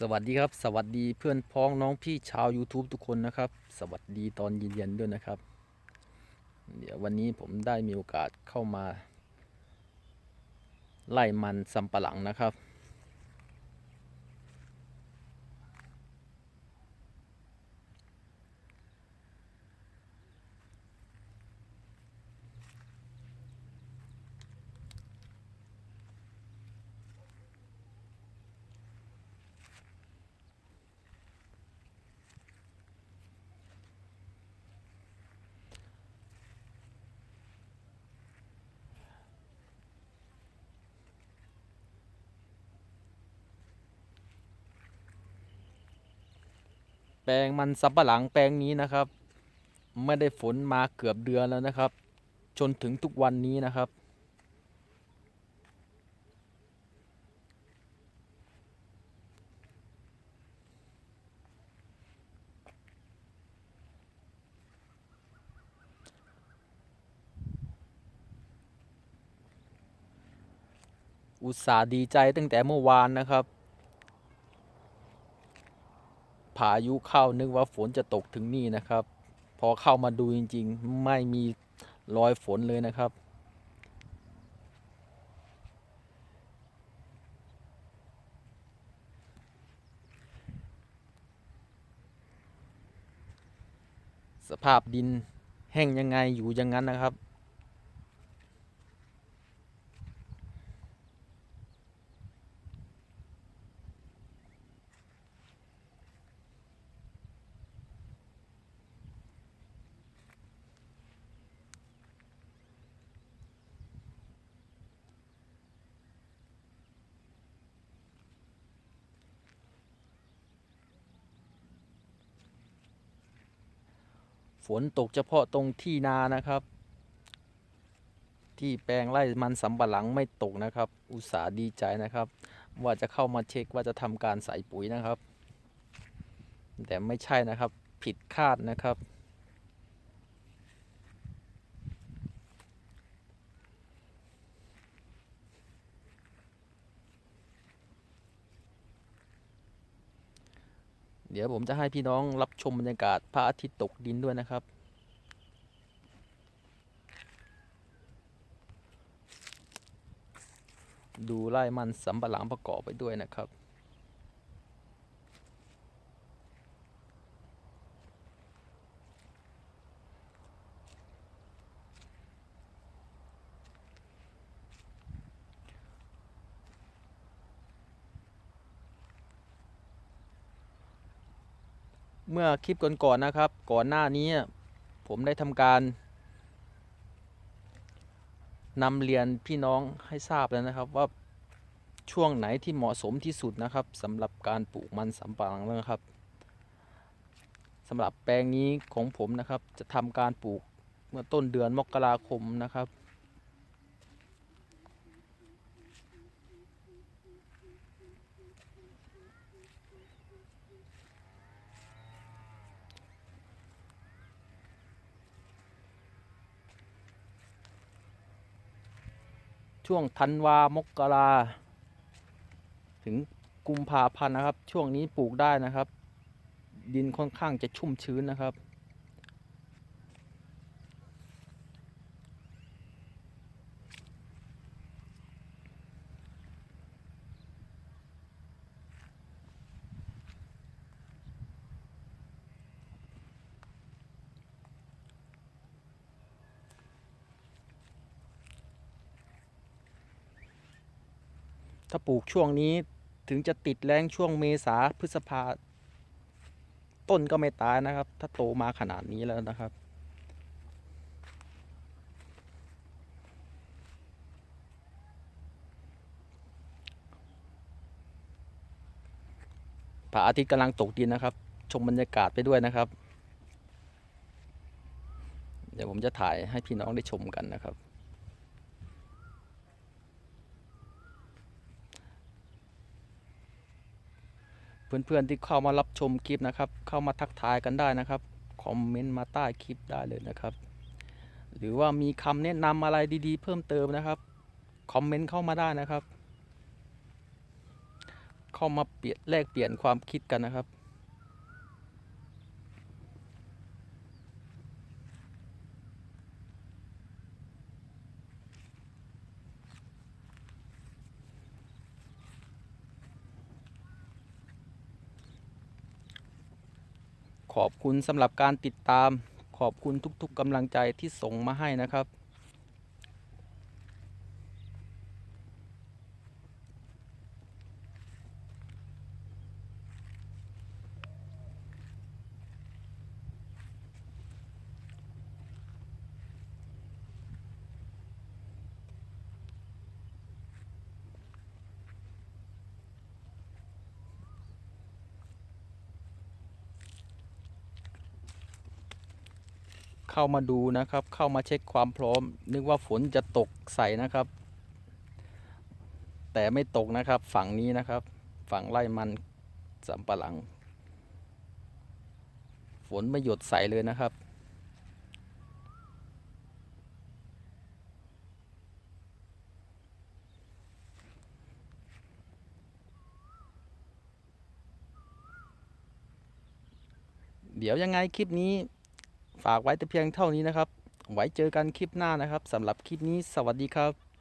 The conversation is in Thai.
สวัสดีครับ สวัสดีเพื่อนพ้องน้องพี่ชาว YouTube ทุกคนนะครับ สวัสดีตอนเย็นๆด้วยนะครับ เดี๋ยววันนี้ผมได้มีโอกาสเข้ามา ไล่มันสำปะหลังนะครับ แปลงมันสำปะหลังแปลงนี้นะครับ ไม่ได้ฝนมาเกือบเดือนแล้วนะครับ จนถึงทุกวันนี้นะครับ อุตส่าห์ดีใจตั้งแต่เมื่อวานนะครับ พายุเข้านึกว่าฝนจะตกถึงนี่นะครับ พอเข้ามาดูจริง ๆ ไม่มีรอยฝนเลยนะครับ สภาพดินแห้งยังไงอยู่อย่างนั้นนะครับ ฝนตกเฉพาะตรงที่นานะครับ ที่แปลงไร่มันสำปะหลังไม่ตกนะครับ อุตส่าห์ดีใจนะครับ ว่าจะเข้ามาเช็คว่าจะทำการใส่ปุ๋ยนะครับ แต่ไม่ใช่นะครับผิดคาดนะครับ เดี๋ยวผมจะให้พี่น้องรับชมบรรยากาศพระอาทิตย์ตกดินด้วยนะครับ ดูไร่มันสำปะหลังประกอบไปด้วยนะครับ เมื่อคลิปก่อนๆนะครับ ก่อนหน้านี้ผมได้ทำการนำเรียนพี่น้องให้ทราบแล้วนะครับ ว่าช่วงไหนที่เหมาะสมที่สุดนะครับสำหรับการปลูกมันสำปะหลังนะครับสำหรับแปลงนี้ของผมนะครับ จะทำการปลูกเมื่อต้นเดือนมกราคมนะครับ ช่วงธันวามกราถึงกุมภาพันธ์นะครับ ช่วงนี้ปลูกได้นะครับ ดินค่อนข้างจะชุ่มชื้นนะครับ ถ้าปลูกช่วงนี้ถึงจะติดแรงช่วงเมษาพฤษภาต้นก็ไม่ตายนะครับ ถ้าโตมาขนาดนี้แล้วนะครับ พระอาทิตย์กำลังตกดินนะครับ ชมบรรยากาศไปด้วยนะครับ เดี๋ยวผมจะถ่ายให้พี่น้องได้ชมกันนะครับ เพื่อนๆที่เข้ามารับชมคลิปนะครับ เข้ามาทักทายกันได้นะครับ คอมเมนต์มาใต้คลิปได้เลยนะครับ หรือว่ามีคำแนะนำอะไรดีๆ เพิ่มเติมนะครับ คอมเมนต์เข้ามาได้นะครับ เข้ามาเปลี่ยนแลกเปลี่ยนความคิดกันนะครับ ขอบคุณสำหรับการติดตาม ขอบคุณทุกๆกำลังใจที่ส่งมาให้นะครับ เข้ามาดูนะครับ เข้ามาเช็คความพร้อม นึกว่าฝนจะตกใส่นะครับ แต่ไม่ตกนะครับ ฝั่งนี้นะครับ ฝั่งไร่มันสำปะหลัง ฝนไม่หยดใส่เลยนะครับเดี๋ยวยังไงคลิปนี้ ฝากไว้แต่เพียงเท่านี้นะครับ ไว้เจอกันคลิปหน้านะครับสำหรับคลิปนี้สวัสดีครับ